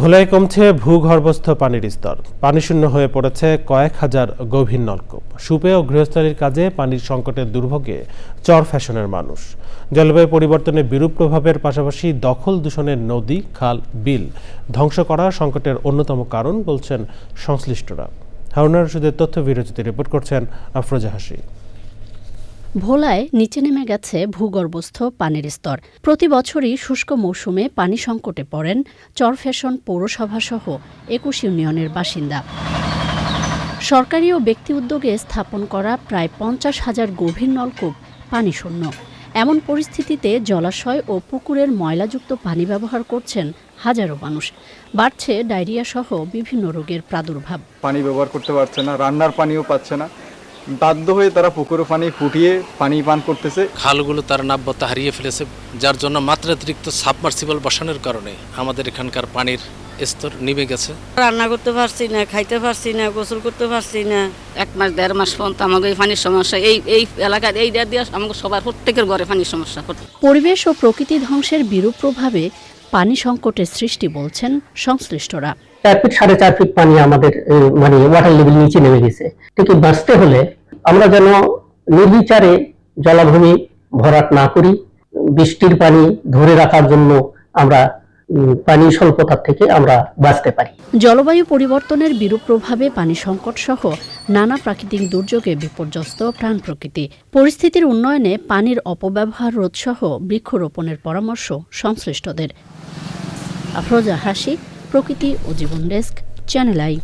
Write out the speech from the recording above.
ভোলায় কমছে ভূগর্ভস্থ পানির স্তর। পানিশূন্য হয়ে পড়েছে কয়েক হাজার গভীর নলকূপ। সুপে ও গৃহস্থালির কাজে পানির সংকটের দুর্ভোগে চর ফ্যাশনের মানুষ। জলবায়ু পরিবর্তনের বিরূপ প্রভাবের পাশাপাশি দখল দূষণের নদী, খাল, বিল ধ্বংস করা সংকটের অন্যতম কারণ বলছেন সংশ্লিষ্টরা। হারুনা রশিদের তথ্য বিরোচিত রিপোর্ট করছেন আফরোজা হাসি ভোলায় নিচে নেমে গেছে ভূগর্ভস্থ পানির স্তর। প্রতি বছরই শুষ্ক মৌসুমে পানি সংকটে পড়েন চরফ্যাশন পৌরসভাসহ একুশ ইউনিয়নের বাসিন্দা। সরকারি ও ব্যক্তি উদ্যোগে স্থাপন করা প্রায় পঞ্চাশ হাজার গভীর নলকূপ পানি শূন্য এমন পরিস্থিতিতে জলাশয় ও পুকুরের ময়লাযুক্ত পানি ব্যবহার করছেন হাজারো মানুষ। বাড়ছে ডায়রিয়া সহ বিভিন্ন রোগের প্রাদুর্ভাব। পানি ব্যবহার করতে পারছে না, রান্নার পানিও পাচ্ছে না। বাধ্য হয়ে তারা পুকুরে পানি ফুটিয়ে পানি পান করতেছে। খালগুলো তার নাব্যতা হারিয়ে ফেলেছে যার জন্য মাত্রাতিরিক্ত সাবমার্সিবল বসানোর কারণে আমাদের এখানকার পানির স্তর নিভে গেছে। রান্না করতে পারছি না খাইতে পারছি না গোসল করতে পারছি না। এক মাস দেড় মাস পর্যন্ত আমাকে এই পানির সমস্যা এই এই এলাকার এই দেড় দিয়ে আমাকে সবার প্রত্যেকের ঘরে পানির সমস্যা পরিবেশ ও প্রকৃতি ধ্বংসের বিরূপ প্রভাবে পানি সংকটের সৃষ্টি বলছেন সংশ্লিষ্টরা। চার ফিট, সাড়ে চার ফিট পানি আমাদের মানে ওয়াটার লেভেল নিচে নেমে গেছে। থেকে বাঁচতে হলে আমরা যেন নির্বিচারে জলাভূমি ভরাট না করি, বৃষ্টির পানি ধরে রাখার জন্য আমরা পানি স্বল্পতার থেকে আমরা বাঁচতে পারি। জলবায়ু পরিবর্তনের বিরূপ প্রভাবে পানি সংকট সহ নানা প্রাকৃতিক দুর্যোগে বিপর্যস্ত প্রাণ প্রকৃতি। পরিস্থিতির উন্নয়নে পানির অপব্যবহার রোধ সহ বৃক্ষরোপণের পরামর্শ সংশ্লিষ্টদের। আফরোজা হাসি প্রকৃতি ও জীবন ডেস্ক চ্যানেল আই।